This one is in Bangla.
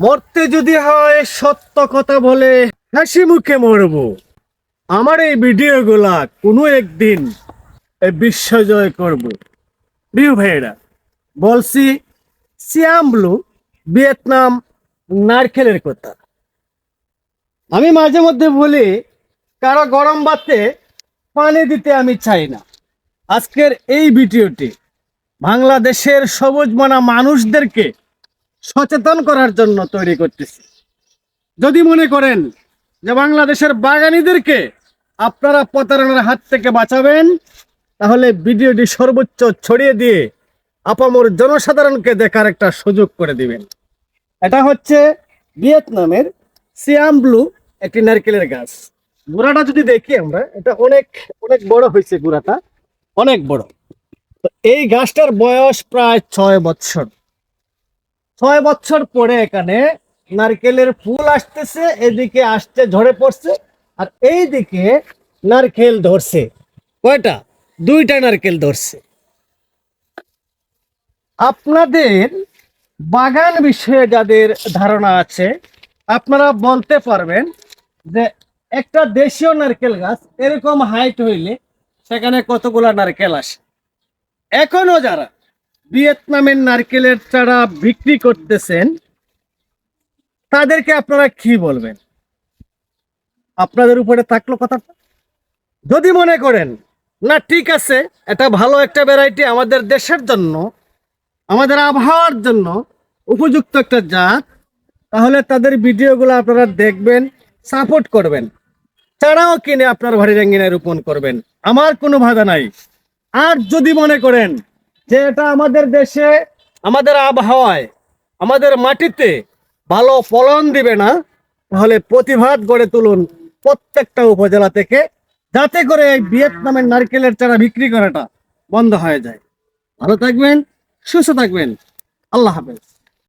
মরতে যদি হয় সত্য কথা বলে, হাসি মুখে মরব। আমার এই ভিডিওগুলা কোনো একদিন এই বিশ্ব জয় করব। প্রিয় ভাইয়েরা, বলছি সিয়াম ব্লু, ভিয়েতনাম নারকেলের কথা। আমি মাঝে মধ্যে বলি, কারও গরম ভাতে পানি দিতে আমি চাই না। আজকের এই ভিডিওটি বাংলাদেশের সবুজ মানা মানুষদেরকে সচেতন করার জন্য তৈরি করতেছি। যদি মনে করেন যে বাংলাদেশের বাগানীদেরকে আপনারা প্রতারণার হাত থেকে বাঁচাবেন, তাহলে ভিডিওটি সর্বোচ্চ ছড়িয়ে দিয়ে আপামর জনসাধারণকে দেখার একটা সুযোগ করে দিবেন। এটা হচ্ছে ভিয়েতনামের সিয়াম ব্লু একটি নারকেলের গাছ। গুড়াটা যদি দেখি আমরা, এটা অনেক অনেক বড় হয়েছে গুড়াটা, অনেক বড়। তো এই গাছটার বয়স প্রায় ছয় বছর ছয় বছর পরে এখানে নারকেলের ফুল আসতেছে, এদিকে আসতে ঝরে পড়ছে, আর এই দিকে নারকেল ধরছে। কয়টা? দুইটা নারকেল ধরছে। আপনাদের বাগান বিষয়ে যাদের ধারণা আছে, আপনারা বলতে পারবেন যে একটা দেশীয় নারকেল গাছ এরকম হাইট হইলে সেখানে কতগুলা নারকেল আসে? এখনও যারা ভিয়েতনামের নারকেলের চারা বিক্রি করতেছেন। তাদেরকে আপনারা কি বলবেন? আপনাদের উপরে থাকল কথাটা? যদি মনে করেন, না, ঠিক আছে, এটা ভালো একটা ভ্যারাইটি আমাদের দেশের জন্য, আমাদের আবহাওয়ার জন্য উপযুক্ত একটা জাত, তাহলে তাদের ভিডিওগুলো আপনারা দেখবেন সাপোর্ট করবেন। চারাও কিনে আপনার ঘরে রেঙ্গিনায় রোপণ করবেন। আমার কোনো বাধা নাই। আর যদি মনে করেন যে এটা আমাদের দেশে, আমাদের আবহাওয়ায়, আমাদের মাটিতে ভালো ফলন দিবে না, তাহলে প্রতিভাত গড়ে তুলুন প্রত্যেকটা উপজেলা থেকে, যাতে করে এই ভিয়েতনামের নারকেলের চারা বিক্রি করাটা বন্ধ হয়ে যায়। ভালো থাকবেন, সুস্থ থাকবেন। আল্লাহ হাফেজ।